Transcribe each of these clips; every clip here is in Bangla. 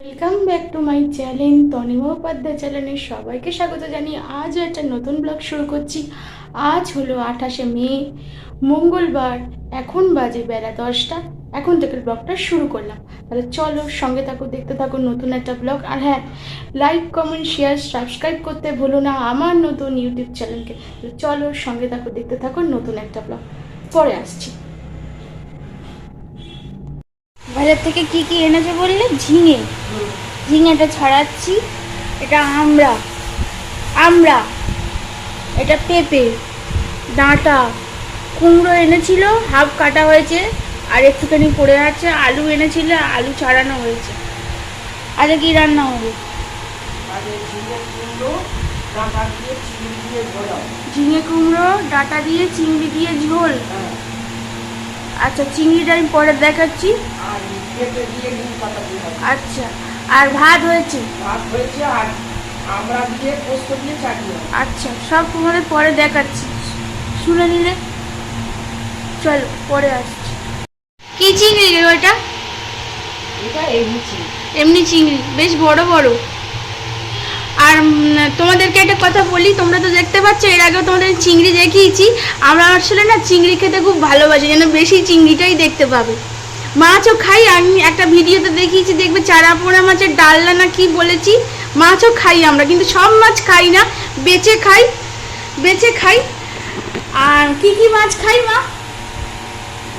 Welcome back to my channel Tanima Upadhyay চ্যানেলে সবাইকে স্বাগত জানিয়ে আজও একটা নতুন ব্লগ শুরু করছি। আজ হলো আঠাশে মে, মঙ্গলবার, এখন বাজে বেলা দশটা। এখন থেকে ব্লগটা শুরু করলাম। তাহলে চলো সঙ্গে থাকো, দেখতে থাকো নতুন একটা ব্লগ আর হ্যাঁ লাইক কমেন্ট শেয়ার সাবস্ক্রাইব করতে ভুলো না আমার নতুন ইউটিউব চ্যানেলকে চলো সঙ্গে থাকো, দেখতে থাকো নতুন একটা ব্লগ পরে আসছি। বাজার থেকে কি কি এনেছে বললে? ঝিঙে। ঝিঙেটা ছাড়াচ্ছি। এটা আমড়া। আমরা এটা পেঁপে। ডাঁটা। কুমড়ো এনেছিল হাফ কাটা হয়েছে আর একটুখানি পড়ে আছে আলু এনেছিল আলু ছাড়ানো হয়েছে। আজকে কি রান্না হবে? ঝিঙে কুমড়ো ডাঁটা দিয়ে চিংড়ি দিয়ে ঝোল আচ্ছা চিংড়িটা আমি পরে দেখাচ্ছি। আচ্ছা আর ভাত হয়েছে? আমরা দিয়ে পোস্ত দিয়ে চাটনি আচ্ছা সব তোমাদের পরে দেখাচ্ছি। শুনে নিলে? চলো পরে আসছি। কি চিংড়ি ওটা এটা এমনিছি এমনি চিংড়ি বেশ বড় বড়। আর তোমাদেরকে একটা কথা বলি তোমরা তো দেখতে পাচ্ছ এর আগেও তোমাদের চিংড়ি দেখিয়েছি। আমরা আসলে না চিংড়ি খেতে খুব ভালোবাসি যেন বেশি চিংড়িটাই দেখতে পাবে। মাছও খাই আমি একটা ভিডিওতে দেখিয়েছি দেখবে চারা পোড়া মাছের ডালনা না কি বলেছি? মাছও খাই আমরা কিন্তু সব মাছ খাই না বেচে খাই বেচে খাই। আর কি কি মাছ খাই মা?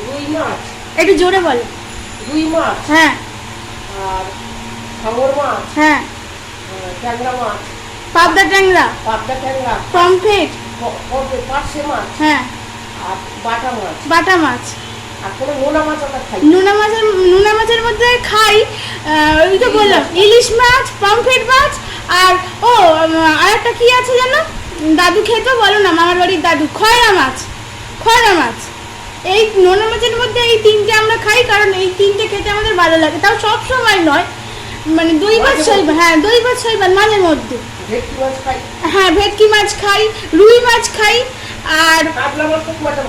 রুই মাছ। একটু জোরে বলো। রুই মাছ। হ্যাঁ। আর মাছ। হ্যাঁ। ট্যাংরা মাছ। পাবদা ট্যাংরা। পাবদা ট্যাংরা। পমফ্রেট। প- পমফ্রেট, পার্শে মাছ? হ্যাঁ। আর বাটা মাছ? বাটা মাছ। আর কোনো নোনা মাছ আমরা খাই? নোনা মাছের নোনা মাছের মধ্যে খাই ওই তো বললাম ইলিশ মাছ পমফ্রেট মাছ আর ও আর একটা কি আছে জানো? দাদু খেত বলো না মামার বাড়ির দাদু খয়রা মাছ খয়রা মাছ। এই নোনা মাছের মধ্যে এই তিনটে আমরা খাই কারণ এই তিনটে খেতে আমাদের ভালো লাগে। তাও সব সময় নয় মানে দই ভাত মাঝে শৈবাল হ্যাঁ দই ভাত শৈবাল মাঝে মধ্যে। হ্যাঁ ভেটকি মাছ খাই রুই মাছ খাই আর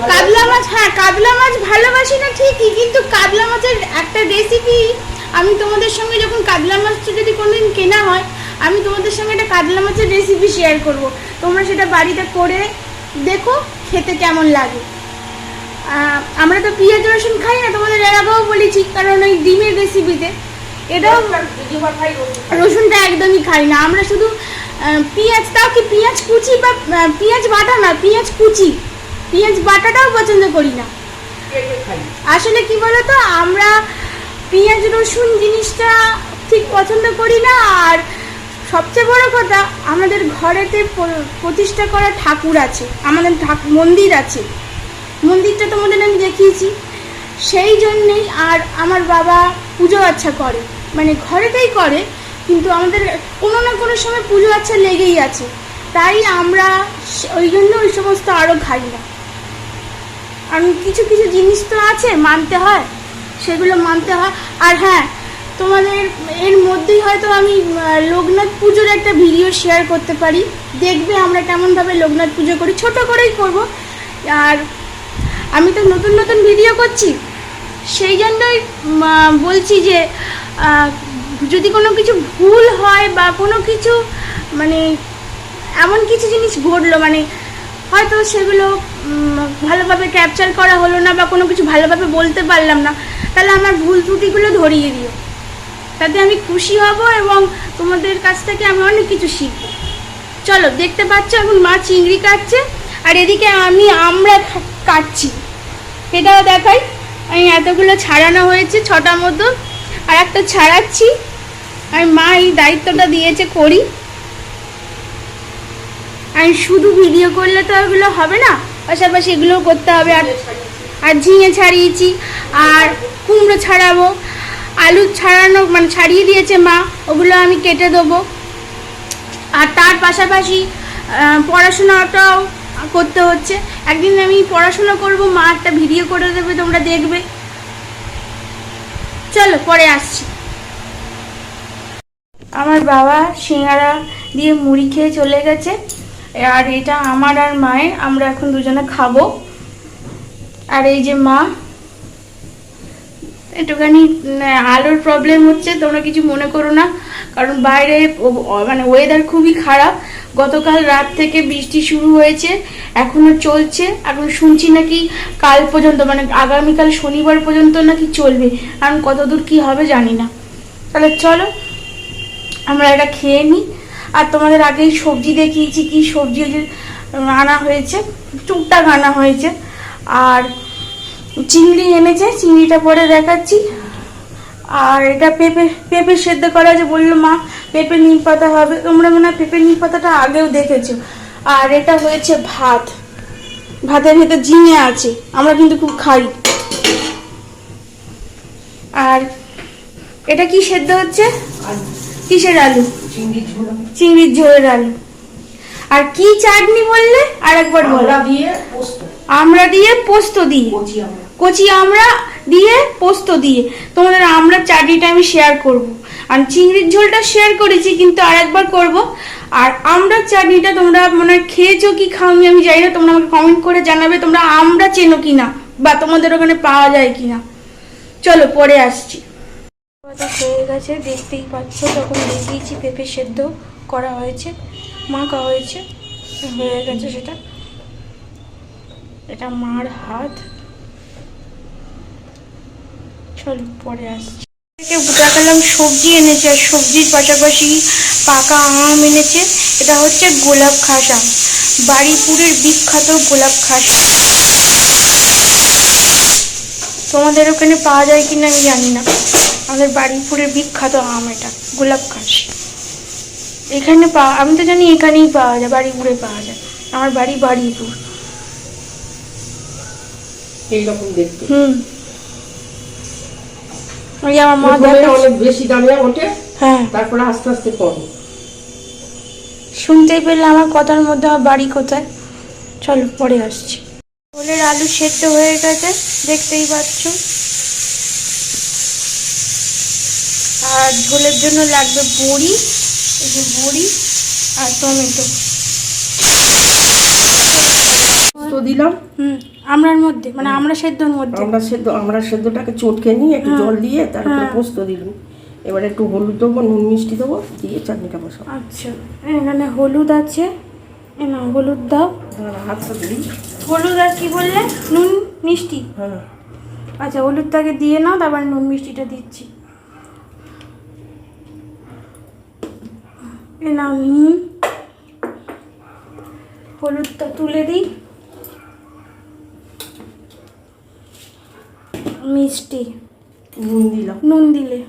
কাতলা মাছ হ্যাঁ কাতলা মাছ ভালোবাসি না ঠিকই কিন্তু কাতলা মাছের একটা রেসিপি আমি তোমাদের সঙ্গে যখন কাতলা মাছটা যদি কোনোদিন কেনা হয় আমি তোমাদের সঙ্গে একটা কাতলা মাছের রেসিপি শেয়ার করব। তোমরা সেটা বাড়িতে করে দেখো খেতে কেমন লাগে। আমরা তো পিঁয়াজ রসুন খাই না তোমাদের এর আগেও বলেছি কারণ ওই ডিমের রেসিপিতে খাই রসুনটা একদমই খাই না। আমরা শুধু পেঁয়াজ তাও কি পেঁয়াজ কুচি বা পেঁয়াজ বাটা না পেঁয়াজ কুচি। পেঁয়াজ বাটাটাও পছন্দ করি না। আসলে কি বলতো আমরা পেঁয়াজ রসুন জিনিসটা ঠিক পছন্দ করি না। আর সবচেয়ে বড় কথা আমাদের ঘরেতে প্রতিষ্ঠা করা ঠাকুর আছে। আমাদের মন্দির আছে। মন্দিরটা তোমাদের আমি দেখিয়েছি। সেই জন্যেই আর আমার বাবা পুজো আচ্ছা করে। মানে ঘরেতেই করে, কিন্তু আমাদের কোনো না কোনো সময় পুজো আচ্ছা লেগেই আছে। তাই আমরা ওই জন্য ওই সমস্ত আরও খাই না। আর কিছু কিছু জিনিস তো আছে, মানতে হয়, সেগুলো মানতে হয়। আর হ্যাঁ তোমাদের এর মধ্যেই হয়তো আমি লোকনাথ পুজোর একটা ভিডিও শেয়ার করতে পারি। দেখবে আমরা কেমনভাবে লোকনাথ পুজো করি। ছোট করেই করব। আর আমি তো নতুন নতুন ভিডিও করছি। সেই জন্যই বলছি যে যদি কোনো কিছু ভুল হয় বা কোনো কিছু মানে এমন কিছু জিনিস ঘটলো মানে হয়তো সেগুলো ভালোভাবে ক্যাপচার করা হলো না বা কোনো কিছু ভালোভাবে বলতে পারলাম না, তাহলে আমার ভুল ত্রুটিগুলো ধরিয়ে দিও। তাতে আমি খুশি হব এবং তোমাদের কাছ থেকে আমি অনেক কিছু শিখব। চলো, দেখতে পাচ্ছ এখন মা চিংড়ি কাটছে, আর এদিকে আমি আমরা কাটছি। এটাও দেখাই। আমি এতগুলো ছাড়ানো হয়েছে, ছটা মতো। আর একটা ছাড়াচ্ছি। আমি মা এই দায়িত্বটা দিয়েছে করি। আমি শুধু ভিডিও করলে তো ওগুলো হবে না, পাশাপাশি এগুলোও করতে হবে। আর আর ঝিঙে ছাড়িয়েছি, আর কুমড়ো ছাড়াবো, আলু ছাড়ানো মানে ছাড়িয়ে দিয়েছে মা, ওগুলো আমি কেটে দেবো। আর তার পাশাপাশি পড়াশোনাটাও করতে হচ্ছে। একদিন আমি পড়াশোনা করব, মা একটা ভিডিও করে দেবে, তোমরা দেখবে। চলো, পরে আসছি। আমার বাবা সিঙ্গারা দিয়ে মুড়ি খেয়ে চলে গেছে। আর এটা আমার আর মায়ের, আমরা এখন দুজনে খাব। আর এই যে মা একটুখানি আলোর প্রবলেম হচ্ছে, তোমরা কিছু মনে করো না। কারণ বাইরে মানে ওয়েদার খুবই খারাপ। গতকাল রাত থেকে বৃষ্টি শুরু হয়েছে, এখনও চলছে। এখন শুনছি নাকি কাল পর্যন্ত মানে আগামীকাল শনিবার পর্যন্ত নাকি চলবে। কারণ কতদূর কি হবে জানি না। তাহলে চলো, আমরা এটা খেয়ে নিই আর তোমাদের আগেই সবজি দেখিয়েছি, কি সবজি আনা হয়েছে, টুকটাক আনা হয়েছে। আর চিংড়ি এনেছে চিংড়িটা পরে দেখাচ্ছি। আর এটা পেঁপে পেঁপে সেদ্ধ করা যে বলল মা পেঁপে নিম পাতা হবে। তোমরা মনে হয় পেঁপে নিম পাতাটা আগেও দেখেছ। আর এটা হয়েছে ভাত। ভাতের ভেতর ঝিঙে আছে আমরা কিন্তু খুব খাই। আর এটা কি সেদ্ধ হচ্ছে? কিসের আলু? চিংড়ির ঝোলের আলু। আর কি চাটনি বললে? আর একবার বলো। আমরা দিয়ে পোস্ত। আমরা দিয়ে পোস্ত দিয়ে। কচি আমরা দিয়ে, পোস্ত দিয়ে। তোমাদের আমরা চাটনিটা আমি শেয়ার করব। আর চিংড়ির ঝোলটা শেয়ার করেছি, কিন্তু আর একবার করব। আর আমরা চাটনিটা তোমরা মানে খেয়েছো কি খাওনি আমি জানি না, তোমরা আমাকে কমেন্ট করে জানাবে তোমরা আমরা চেনো কি না বা তোমাদের ওখানে পাওয়া যায় কি না চলো, পরে আসছি। হয়ে গেছে, দেখতেই পাচ্ছ তখন দেখিয়েছি পেঁপে সেদ্ধ করা হয়েছে, মাখা হয়েছে, হয়ে গেছে সেটা। এটা মার হাত। চলো পরে আসছি। থেকে দেখালাম সবজি এনেছে আর সবজির পাশাপাশি পাকা আম এনেছে। এটা হচ্ছে গোলাপ খাস। আম বাড়িপুরের বিখ্যাত গোলাপ খাস। তোমাদের ওখানে পাওয়া যায় কিনা আমি জানি না। আমাদের বাড়িপুরের বিখ্যাত আম এটা গোলাপ খাস। এখানে পাওয়া আমি তো জানি এখানেই পাওয়া যায় বাড়িপুরে পাওয়া যায়। আমার বাড়ি বাড়িপুর। এইরকম দেখতে। হুম। ওই আমার মা দেখাচ্ছে অনেক বেশি দামে ওঠে হ্যাঁ। তারপরে আস্তে আস্তে কমে। শুনতেই পেলে আমার কথার মধ্যে আমার বাড়ি কোথায়? চলো পরে আসছি। ওলের আলু সেদ্ধ হয়ে গেছে দেখতেই পাচ্ছ। আর ঝোলের জন্য লাগবে বড়ি এই যে বড়ি আর টমেটো। তো দিলাম। হুম আমরার মধ্যে মানে আমরা সেদ্ধর মধ্যে। আমরা সেদ্ধ আমরা সেদ্ধটাকে চটকে নিয়ে একটু। জল দিয়ে তারপরে হ্যাঁ। পোস্ত দিলাম। এবারে একটু হলুদ দেবো নুন মিষ্টি দেবো দিয়ে চাটনিটা বসাবো। আচ্ছা এখানে হলুদ আছে। না হলুদ দাও। হাতটা দিই হলুদ আর কি বললে? নুন মিষ্টি? হ্যাঁ। আচ্ছা হলুদটাকে দিয়ে নাও তারপর নুন মিষ্টিটা দিচ্ছি। এ নাও নুন। হলুদটা তুলে দিই। মিষ্টি। নুন দিলাম নুন দিলে।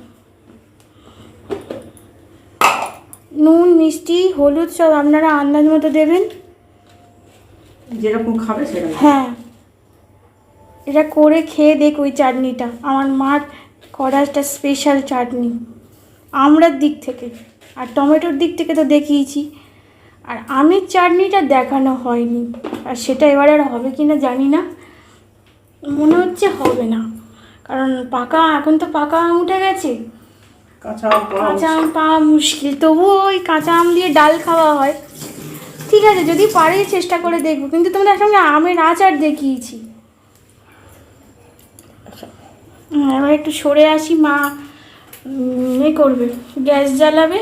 নুন মিষ্টি হলুদ সব আপনারা আন্দাজ মতো দেবেন। যেরকম খাবে সেরকম। হ্যাঁ। এটা করে খেয়ে দেখ ওই চাটনিটা। আমার মার করা একটা স্পেশাল চাটনি। আমড়ার দিক থেকে। আর টমেটোর দিক থেকে তো দেখিয়েছি। আর আমের চাটনিটা দেখানো হয়নি। আর সেটা এবার আর হবে কি না জানি না। মনে হচ্ছে হবে না। কারণ পাকা এখন তো পাকা আম উঠে গেছে। কাঁচা আম পাওয়া মুশকিল। তবুও ওই কাঁচা আম দিয়ে ডাল খাওয়া হয়। ঠিক আছে যদি পারি চেষ্টা করে দেখব। কিন্তু তোমাদের সঙ্গে আমের আচার দেখিয়েছি। আচ্ছা, এবার একটু সরে আসি মা এ করবে গ্যাস জ্বালাবে।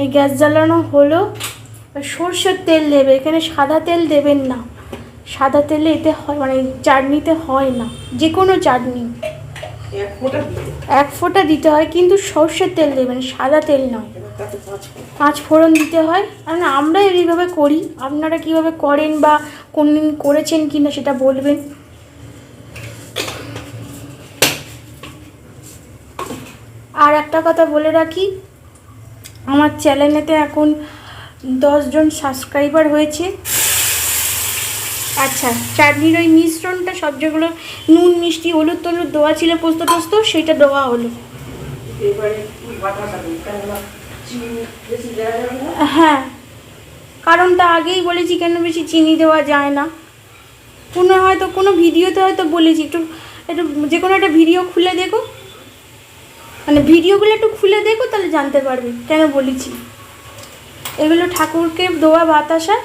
এই গ্যাস জ্বালানো হলো সর্ষের তেল দেবে এখানে সাদা তেল দেবেন না। সাদা তেলে এতে হয় মানে চাটনিতে হয় না যে কোনো চাটনি। এক ফোঁটা দিতে হয় কিন্তু সর্ষের তেল দেবেন সাদা তেল নয়। পাঁচ পাঁচ ফোড়ন দিতে হয়। কারণ আমরা এইভাবে করি। আপনারা কীভাবে করেন বা কোন দিন করেছেন কি না সেটা বলবেন। আর একটা কথা বলে রাখি আমার চ্যানেলেতে এখন দশজন সাবস্ক্রাইবার হয়েছে। আচ্ছা চাটনির ওই মিশ্রণটা সব যেগুলো নুন মিষ্টি হলুদ টলুদ দেওয়া ছিল পোস্ত টোস্ত সেটা দেওয়া হলো। হ্যাঁ কারণটা আগেই বলেছি কেন বেশি চিনি দেওয়া যায় না। কোনো হয়তো কোনো ভিডিওতে হয়তো বলেছি একটু একটু যে কোনো একটা ভিডিও খুলে দেখো। মানে ভিডিওগুলো একটু খুলে দেখো তাহলে জানতে পারবে কেন বলেছি। এগুলো ঠাকুরকে দেওয়া বাতাসা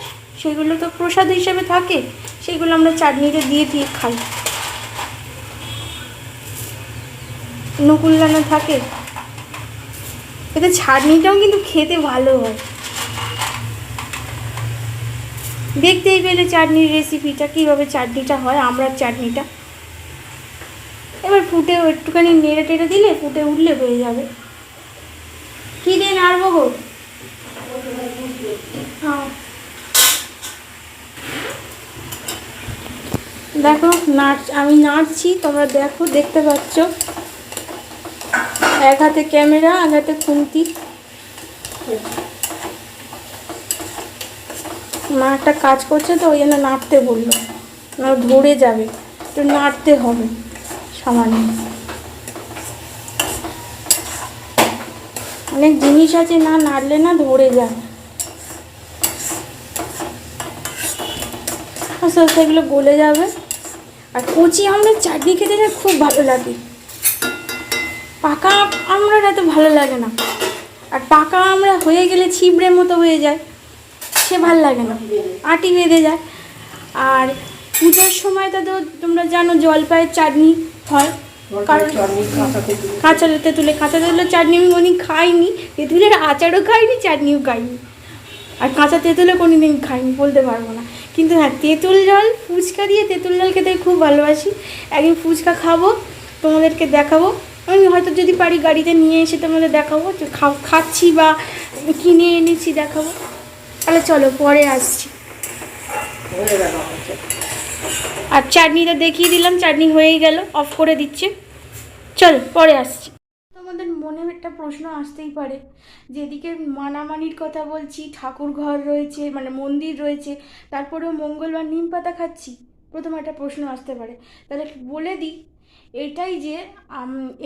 সেগুলো তো প্রসাদ হিসেবে থাকে। সেইগুলো আমরা চাটনিতে দিয়ে দিয়ে খাই। নকুল্লানো থাকে। এতে চাটনিটাও কিন্তু খেতে ভালো হয়। দেখতেই পেলে চাটনির রেসিপিটা কীভাবে চাটনিটা হয় আমড়ার চাটনিটা। এবার ফুটে একটুখানি নেড়ে টেড়ে দিলে ফুটে উঠলে হয়ে যাবে। কী দিয়ে নাড়বো গো? হ্যাঁ। দেখো, নাচ আমি নাচছি, তোমরা দেখো, দেখতে পাচ্ছ। এক হাতে ক্যামেরা, এক হাতে খুন্তি। মা একটা কাজ করছে তো, ওই জন্য নাড়তে বলল। না, ধরে যাবে। একটু নাড়তে হবে, সামান্য। অনেক জিনিস আছে, না নাড়লে না ধরে যায়। আস্তে এগুলো গলে যাবে। আর কচি আমড়ার চাটনি খেতে না খুব ভালো লাগে। পাকা আমড়ার এত ভালো লাগে না। আর পাকা আমরা হয়ে গেলে ছিবড়ের মতো হয়ে যায়। সে ভালো লাগে না। আটি বেঁধে যায়। আর পুজোর সময় তো তোমরা জানো জলপাইয়ের চাটনি হয়। কারণ কাঁচা তেঁতুলে, কাঁচা তেঁতুলের চাটনি আমি কোনোদিন খাইনি। তেঁতুলের আচারও খাইনি, চাটনিও খাইনি। আর কাঁচা তেঁতুলে কোনোদিন খাইনি, বলতে পারব না। কিন্তু হ্যাঁ তেঁতুল জল, ফুচকা দিয়ে তেঁতুল জল খেতে খুব ভালোবাসি। একদিন ফুচকা খাব, তোমাদেরকে দেখাবো। আমি হয়তো যদি পারি গাড়িতে নিয়ে এসে তোমাদের দেখাবো খাচ্ছি বা কিনে এনেছি দেখাবো। তাহলে চলো, পরে আসছি। আর চাটনিটা দেখিয়ে দিলাম, চাটনি হয়েই গেল অফ করে দিচ্ছে। চল, পরে আসছি। একটা প্রশ্ন আসতেই পারে। যেদিকে মানামানির কথা বলছি, ঠাকুর ঘর রয়েছে মানে মন্দির রয়েছে, তারপরেও মঙ্গলবার নিম পাতা খাচ্ছি, প্রথম একটা প্রশ্ন আসতে পারে। তাহলে বলে দিই, এটাই যে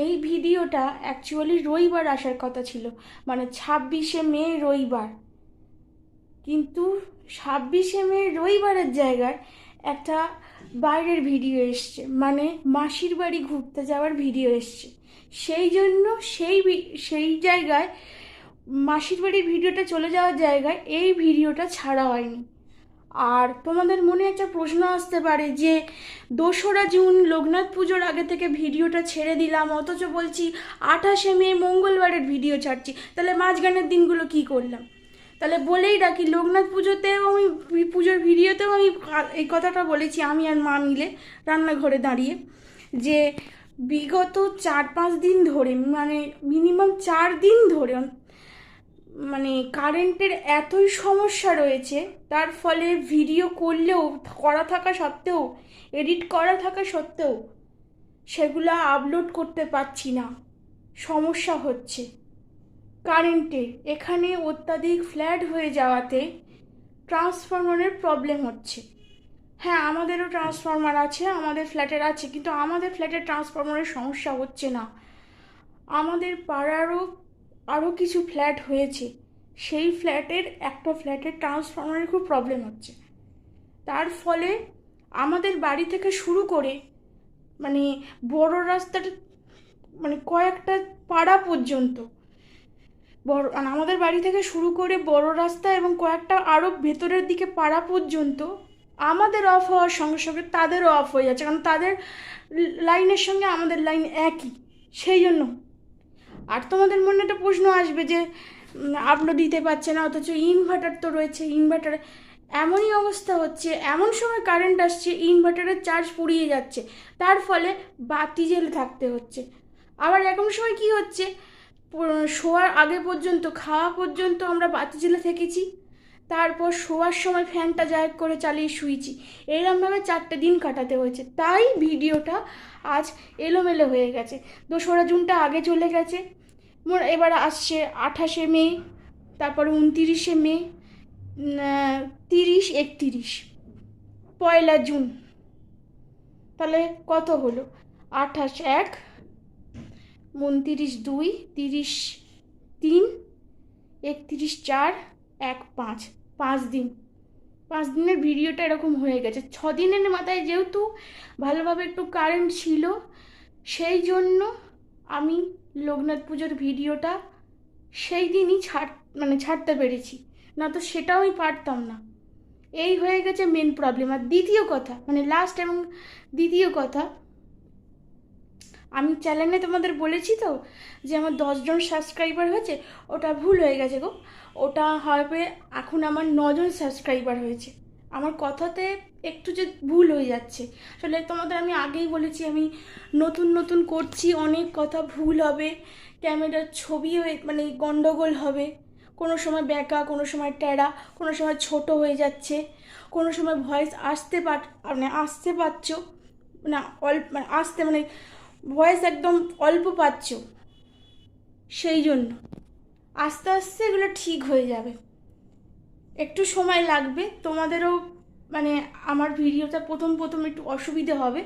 এই ভিডিওটা অ্যাকচুয়ালি রবিবার আসার কথা ছিল মানে ছাব্বিশে মে রবিবার। কিন্তু ছাব্বিশে মে রবিবারের জায়গায় একটা বাইরের ভিডিও এসছে মানে মাসির বাড়ি ঘুরতে যাওয়ার ভিডিও এসছে। সেই জন্য সেই সেই জায়গায় মাসির বাড়ির ভিডিওটা চলে যাওয়ার জায়গায় এই ভিডিওটা ছাড়া হয়নি। আর তোমাদের মনে একটা প্রশ্ন আসতে পারে যে দোসরা জুন লোকনাথ পুজোর আগে থেকে ভিডিওটা ছেড়ে দিলাম, অথচ বলছি আঠাশে মে মঙ্গলবারের ভিডিও ছাড়ছি, তাহলে মাঝখানের দিনগুলো কি করলাম? তাহলে বলেই রাখি, লোকনাথ পুজোতেও আমি পুজোর ভিডিওতেও আমি এই কথাটা বলেছি, আমি আর মা মিলে রান্নাঘরে দাঁড়িয়ে যে বিগত চার পাঁচ দিন ধরে মানে মিনিমাম চার দিন ধরে মানে কারেন্টের এতই সমস্যা রয়েছে, তার ফলে ভিডিও করলেও, করা থাকা সত্ত্বেও এডিট করা থাকা সত্ত্বেও, সেগুলো আপলোড করতে পারছি না। সমস্যা হচ্ছে। কারেন্টের এখানে অত্যাধিক ফ্ল্যাট হয়ে যাওয়াতে ট্রান্সফরমারের প্রবলেম হচ্ছে। হ্যাঁ আমাদেরও ট্রান্সফরমার আছে, আমাদের ফ্ল্যাটের আছে, কিন্তু আমাদের ফ্ল্যাটের ট্রান্সফরমারের সমস্যা হচ্ছে না। আমাদের পাড়ারও আরও কিছু ফ্ল্যাট হয়েছে, সেই ফ্ল্যাটের একটা ফ্ল্যাটের ট্রান্সফরমারের খুব প্রবলেম হচ্ছে। তার ফলে আমাদের বাড়ি থেকে শুরু করে মানে বড় রাস্তাটা মানে কয়েকটা পাড়া পর্যন্ত, বড় মানে আমাদের বাড়ি থেকে শুরু করে বড় রাস্তা এবং কয়েকটা আরও ভেতরের দিকে পাড়া পর্যন্ত আমাদের অফ হওয়ার সঙ্গে সঙ্গে তাদেরও অফ হয়ে যাচ্ছে, কারণ তাদের লাইনের সঙ্গে আমাদের লাইন একই। সেই জন্য। আর তোমাদের মনে একটা প্রশ্ন আসবে যে আপলোড দিতে পারছে না, অথচ ইনভার্টার তো রয়েছে ইনভার্টার এমনই অবস্থা হচ্ছে, এমন সময় কারেন্ট আসছে ইনভার্টারের চার্জ পুড়িয়ে যাচ্ছে, তার ফলে বাতি জেলে থাকতে হচ্ছে। আবার এমন সময় কি হচ্ছে? শোয়ার আগে পর্যন্ত, খাওয়া পর্যন্ত আমরা বাতি জেলে থেকেছি। তারপর শোয়ার সময় ফ্যানটা জায়গ করে চালিয়ে শুয়েছি। এরমভাবে চারটে দিন কাটাতে হয়েছে। তাই ভিডিওটা আজ এলোমেলো হয়ে গেছে। দোসরা জুনটা আগে চলে গেছে। এবার আসছে আঠাশে মে, তারপরে উনতিরিশে মে তিরিশ একতিরিশ, পয়লা জুন। তাহলে কত হলো? আঠাশ এক, উনতিরিশ দুই, তিরিশ তিন, একত্রিশ চার, এক পাঁচ। পাঁচ দিন। পাঁচ দিনের ভিডিওটা এরকম হয়ে গেছে। ছ দিনের মাথায় যেহেতু ভালোভাবে একটু কারেন্ট ছিল, সেই জন্য আমি লোকনাথ পুজোর ভিডিওটা সেই দিনই ছাড় মানে ছাড়তে পেরেছি। না তো সেটাও আমি পারতাম না। এই হয়ে গেছে মেন প্রবলেম আর দ্বিতীয় কথা মানে লাস্ট এবং দ্বিতীয় কথা আমি চ্যানেলে তোমাদের বলেছি তো যে আমার দশজন সাবস্ক্রাইবার হয়েছে, ওটা ভুল হয়ে গেছে গো। ওটা হবে এখন আমার নজন সাবস্ক্রাইবার হয়েছে। আমার কথাতে একটু যে ভুল হয়ে যাচ্ছে। আসলে তোমাদের আমি আগেই বলেছি, আমি নতুন নতুন করছি, অনেক কথা ভুল হবে ক্যামেরার ছবি হয়ে মানে গন্ডগোল হবে। কোনো সময় ব্যাকা, কোনো সময় ট্যাড়া কোনো সময় ছোট হয়ে যাচ্ছে। কোনো সময় ভয়েস আসতে পার মানে আসতে পারছ, না অল্প মানে আসতে মানে ভয়েস একদম অল্প পাচ্ছ। সেই জন্য। আস্তে আস্তে এগুলো ঠিক হয়ে যাবে। একটু সময় লাগবে। তোমাদেরও মানে আমার ভিডিওটা প্রথম প্রথম একটু অসুবিধে হবে।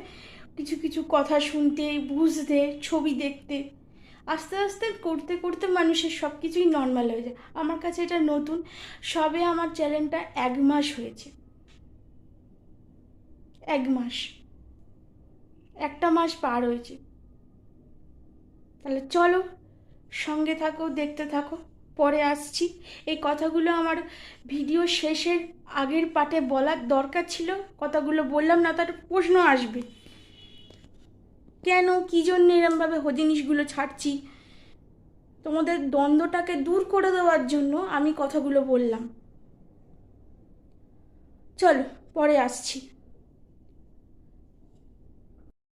কিছু কিছু কথা শুনতে, বুঝতে, ছবি দেখতে। আস্তে আস্তে করতে করতে মানুষের সব কিছুই নর্মাল হয়ে যায়। আমার কাছে এটা নতুন। সবে আমার চ্যানেলটা এক মাস হয়েছে। এক মাস। একটা মাস পার হয়েছে। তাহলে চলো, সঙ্গে থাকো, দেখতে থাকো, পরে আসছি। এই কথাগুলো আমার ভিডিও শেষের আগের পাটে বলার দরকার ছিল, কথাগুলো বললাম না, তার প্রশ্ন আসবে। কেন, কী জন্য এরমভাবে জিনিসগুলো ছাড়ছি? তোমাদের দ্বন্দ্বটাকে দূর করে দেওয়ার জন্য আমি কথাগুলো বললাম। চলো, পরে আসছি।